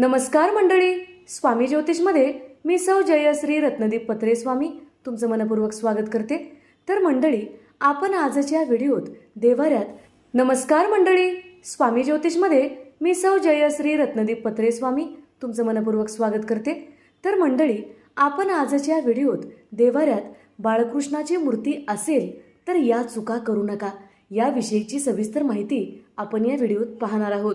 नमस्कार मंडळी. स्वामी ज्योतिषमध्ये मी सौ जयश्री रत्नदीप पत्रे स्वामी तुमचं मनपूर्वक स्वागत करते. तर मंडळी आपण आजच्या व्हिडिओत देवाऱ्यात नमस्कार मंडळी. स्वामी ज्योतिषमध्ये मी सौ जयश्री रत्नदीप पत्रे स्वामी तुमचं मनपूर्वक स्वागत करते. तर मंडळी आपण आजच्या व्हिडिओत देवाऱ्यात बाळकृष्णाची मूर्ती असेल तर या चुका करू नका. याविषयीची सविस्तर माहिती आपण या व्हिडिओत पाहणार आहोत.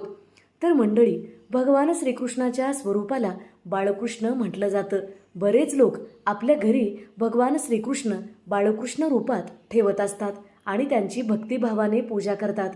तर मंडळी भगवान श्रीकृष्णाच्या स्वरूपाला बाळकृष्ण म्हटलं जातं. बरेच लोक आपल्या घरी भगवान श्रीकृष्ण बाळकृष्ण रूपात ठेवत असतात आणि त्यांची भक्तिभावाने पूजा करतात.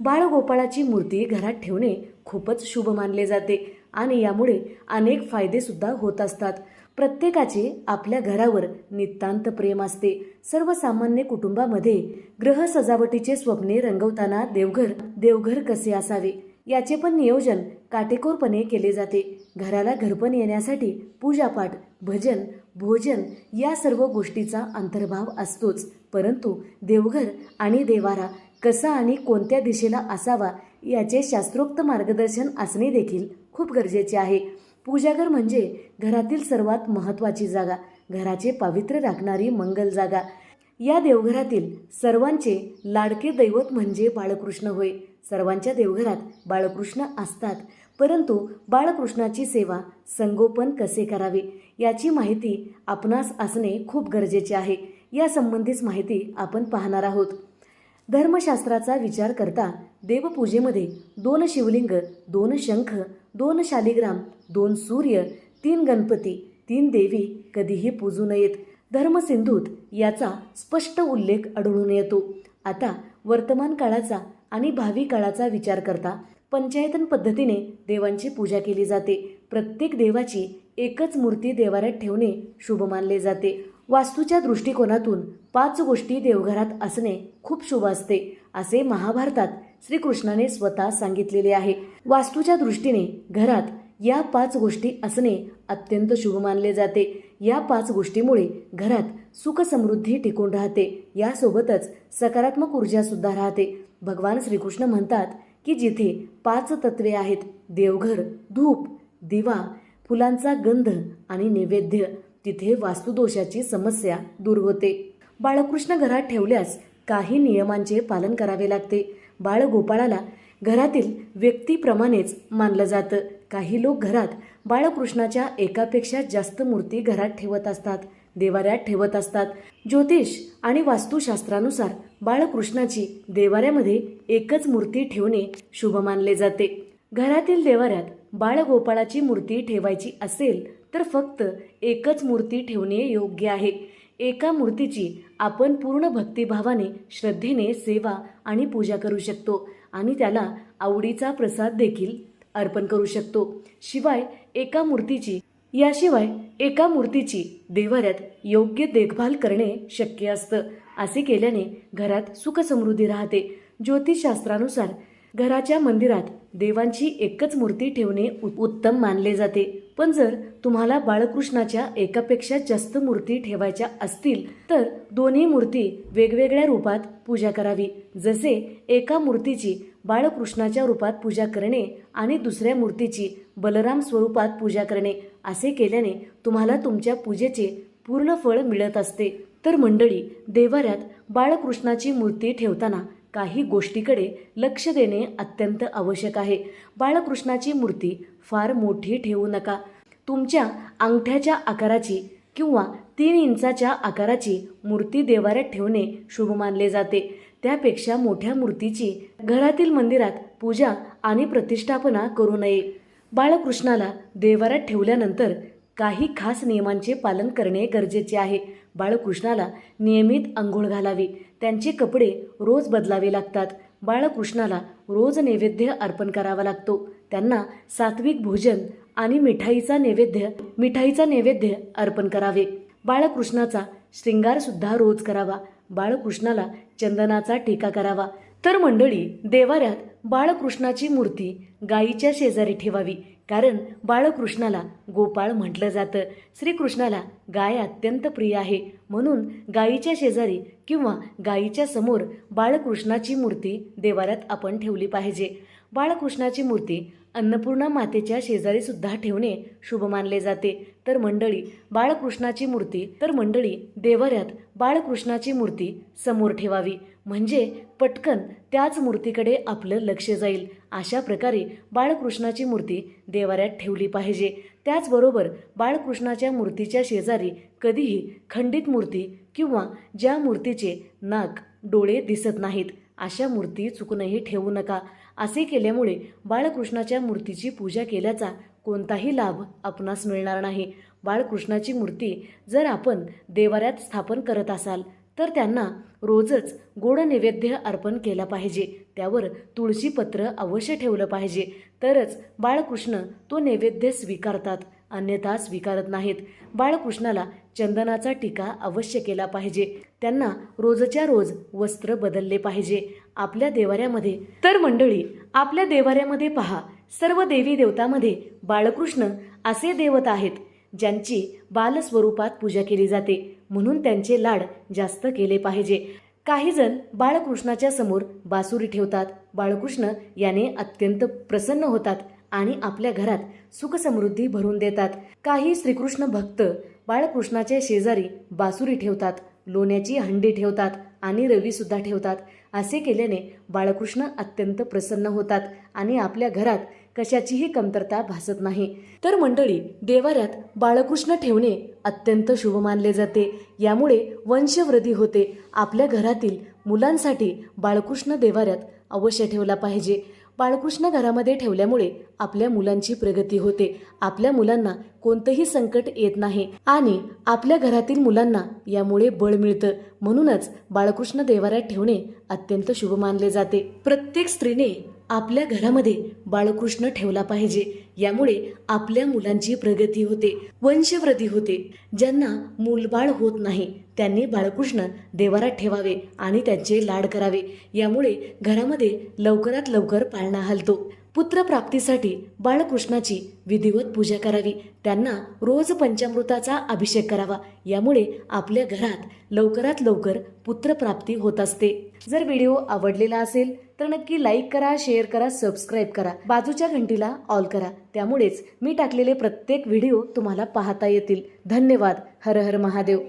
बाळगोपाळाची मूर्ती घरात ठेवणे खूपच शुभ मानले जाते आणि यामुळे अनेक फायदेसुद्धा होत असतात. प्रत्येकाचे आपल्या घरावर नितांत प्रेम असते. सर्वसामान्य कुटुंबामध्ये ग्रह सजावटीचे स्वप्ने रंगवताना देवघर देवघर कसे असावे? याचे पण नियोजन काटेकोरपणे केले जाते. घराला घरपण येण्यासाठी पूजापाठ भजन भोजन या सर्व गोष्टीचा अंतर्भाव असतोच. परंतु देवघर आणि देवारा कसा आणि कोणत्या दिशेला असावा याचे शास्त्रोक्त मार्गदर्शन असणे देखील खूप गरजेचे आहे. पूजाघर म्हणजे घरातील सर्वात महत्त्वाची जागा घराचे पावित्र्य राखणारी मंगल जागा. या देवघरातील सर्वांचे लाडके दैवत म्हणजे बाळकृष्ण होय. सर्वांच्या देवघरात बाळकृष्ण असतात. परंतु बाळकृष्णाची सेवा संगोपन कसे करावे? याची माहिती आपणास असणे खूप गरजेचे आहे. या संबंधीच माहिती आपण पाहणार आहोत. धर्मशास्त्राचा विचार करता देवपूजेमध्ये दोन शिवलिंग दोन शंख दोन शालिग्राम दोन सूर्य तीन गणपती तीन देवी कधीही पूजू नयेत. धर्मसिंधूत याचा स्पष्ट उल्लेख आढळून येतो. आता वर्तमान काळाचा आणि भावी काळाचा विचार करता पंचायतन पद्धतीने देवांची पूजा केली जाते. प्रत्येक देवाची एकच मूर्ती देवाऱ्यात ठेवणे शुभ मानले जाते. वास्तूच्या दृष्टिकोनातून पाच गोष्टी देवघरात असणे खूप शुभ असते असे महाभारतात श्रीकृष्णाने स्वतः सांगितलेले आहे. वास्तूच्या दृष्टीने घरात या पाच गोष्टी असणे अत्यंत शुभ मानले जाते. या पाच गोष्टीमुळे घरात सुखसमृद्धी टिकून राहते. यासोबतच सकारात्मक ऊर्जा सुद्धा राहते. भगवान श्रीकृष्ण म्हणतात की जिथे पाच तत्वे आहेत देवघर धूप दिवा फुलांचा गंध आणि नैवेद्य तिथे वास्तुदोषाची समस्या दूर होते. बाळकृष्ण घरात ठेवल्यास काही नियमांचे पालन करावे लागते. बाळगोपाळाला घरातील व्यक्तीप्रमाणेच मानलं जातं. काही लोक घरात बाळकृष्णाच्या एकापेक्षा जास्त मूर्ती घरात ठेवत असतात. देवाऱ्यात ठेवत असतात. ज्योतिष आणि वास्तुशास्त्रानुसार बाळकृष्णाची देवाऱ्यामध्ये एकच मूर्ती ठेवणे शुभ मानले जाते. घरातील देवाऱ्यात बाळगोपाळाची मूर्ती ठेवायची असेल तर फक्त एकच मूर्ती ठेवणे योग्य आहे. एका मूर्तीची आपण पूर्ण भक्तिभावाने श्रद्धेने सेवा आणि पूजा करू शकतो आणि त्याला आवडीचा प्रसाद देखील अर्पण करू शकतो. शिवाय एका मूर्तीची याशिवाय एका मूर्तीची देवाऱ्यात योग्य देखभाल करणे शक्य असतं. असे केल्याने घरात सुखसमृद्धी राहते. ज्योतिषशास्त्रानुसार घराच्या मंदिरात देवांची एकच मूर्ती ठेवणे उ- उत्तम मानले जाते. पण जर तुम्हाला बाळकृष्णाच्या एकापेक्षा जास्त मूर्ती ठेवायच्या असतील तर दोन्ही मूर्ती वेगवेगळ्या रूपात पूजा करावी. जसे एका मूर्तीची बाळकृष्णाच्या रूपात पूजा करणे आणि दुसऱ्या मूर्तीची बलराम स्वरूपात पूजा करणे. असे केल्याने तुम्हाला तुमच्या पूजेचे पूर्ण फळ मिळत असते. तर मंडळी देवाऱ्यात बाळकृष्णाची मूर्ती ठेवताना काही गोष्टीकडे लक्ष देणे अत्यंत आवश्यक आहे. बाळकृष्णाची मूर्ती फार मोठी ठेवू नका. तुमच्या अंगठ्याच्या आकाराची किंवा तीन इंचाच्या आकाराची मूर्ती देवाऱ्यात ठेवणे शुभ मानले जाते. त्यापेक्षा मोठ्या मूर्तीची घरातील मंदिरात पूजा आणि प्रतिष्ठापना करू नये. बाळकृष्णाला देवाऱ्यात ठेवल्यानंतर काही खास नियमांचे पालन करणे गरजेचे आहे. बाळकृष्णाला नियमित आंघोळ घालावी. त्यांचे कपडे रोज बदलावे लागतात. बाळकृष्णाला रोज नैवेद्य अर्पण करावा लागतो. त्यांना सात्विक भोजन आणि मिठाईचा नैवेद्य मिठाईचा नैवेद्य अर्पण करावे. बाळकृष्णाचा श्रृंगार सुद्धा रोज करावा. बाळकृष्णाला चंदनाचा टीका करावा. तर मंडळी देवाऱ्यात बाळकृष्णाची मूर्ती गायीच्या शेजारी ठेवावी. कारण बाळकृष्णाला गोपाळ म्हटलं जातं. श्रीकृष्णाला गाय अत्यंत प्रिय आहे. म्हणून गायीच्या शेजारी किंवा गायीच्या समोर बाळकृष्णाची मूर्ती देवाऱ्यात आपण ठेवली पाहिजे. बाळकृष्णाची मूर्ती अन्नपूर्णा मातेच्या शेजारीसुद्धा ठेवणे शुभ मानले जाते. तर मंडळी बाळकृष्णाची मूर्ती तर मंडळी देवाऱ्यात बाळकृष्णाची मूर्ती समोर ठेवावी. म्हणजे पटकन त्याच मूर्तीकडे आपलं लक्ष जाईल. अशा प्रकारे बाळकृष्णाची मूर्ती देवाऱ्यात ठेवली पाहिजे. त्याचबरोबर बाळकृष्णाच्या मूर्तीच्या शेजारी कधीही खंडित मूर्ती किंवा ज्या मूर्तीचे नाक डोळे दिसत नाहीत अशा मूर्ती चुकूनही ठेवू नका. असे केल्यामुळे बाळकृष्णाच्या मूर्तीची पूजा केल्याचा कोणताही लाभ आपणास मिळणार नाही. बाळकृष्णाची मूर्ती जर आपण देवाऱ्यात स्थापन करत असाल तर त्यांना रोजच गोड नैवेद्य अर्पण केला पाहिजे. त्यावर तुळशीपत्र अवश्य ठेवलं पाहिजे. तरच बाळकृष्ण तो नैवेद्य स्वीकारतात अन्यथा स्वीकारत नाहीत. बाळकृष्णाला चंदनाचा टीका अवश्य केला पाहिजे. त्यांना रोजच्या रोज वस्त्र बदलले पाहिजे. आपल्या देवाऱ्यामध्ये तर मंडळी आपल्या देवाऱ्यामध्ये पहा. सर्व देवी देवतामध्ये बाळकृष्ण असे देवत आहेत. ज्यांची बालस्वरूपात पूजा केली जाते. म्हणून त्यांचे लाड जास्त केले पाहिजे. काही जण बाळकृष्णाच्या समोर बासुरी ठेवतात. बाळकृष्ण याने अत्यंत प्रसन्न होतात आणि आपल्या घरात सुखसमृद्धी भरून देतात. काही श्रीकृष्ण भक्त बाळकृष्णाच्या शेजारी बासुरी ठेवतात. लोण्याची हंडी ठेवतात. आणि रवीसुद्धा ठेवतात. असे केल्याने बाळकृष्ण अत्यंत प्रसन्न होतात आणि आपल्या घरात कशाचीही कमतरता भासत नाही. तर मंडळी देवाऱ्यात बाळकृष्ण ठेवणे अत्यंत शुभ मानले जाते. यामुळे वंशवृद्धी होते. आपल्या घरातील मुलांसाठी बाळकृष्ण देवाऱ्यात अवश्य ठेवला पाहिजे. बाळकृष्ण घरामध्ये ठेवल्यामुळे आपल्या मुलांची प्रगती होते. आपल्या मुलांना कोणतंही संकट येत नाही आणि आपल्या घरातील मुलांना यामुळे बळ मिळतं. म्हणूनच बाळकृष्ण देवाऱ्यात ठेवणे अत्यंत शुभ मानले जाते. प्रत्येक स्त्रीने आपल्या घरामध्ये बाळकृष्ण ठेवला पाहिजे. यामुळे आपल्या मुलांची प्रगती होते वंशवृद्धी होते. ज्यांना मूलबाळ होत नाही त्यांनी बाळकृष्ण देवारात ठेवावे आणि त्यांचे लाड करावे. यामुळे घरामध्ये लवकरात लवकर पाळणा हलतो. पुत्रप्राप्तीसाठी बाळकृष्णाची विधिवत पूजा करावी. त्यांना रोज पंचामृताचा अभिषेक करावा. यामुळे आपल्या घरात लवकरात लवकर पुत्रप्राप्ती होत असते. जर व्हिडिओ आवडलेला असेल तर नक्की लाईक करा शेअर करा सबस्क्राईब करा. बाजूच्या घंटीला ऑल करा. त्यामुळेच मी टाकलेले प्रत्येक व्हिडिओ तुम्हाला पाहता येतील. धन्यवाद. हर हर महादेव.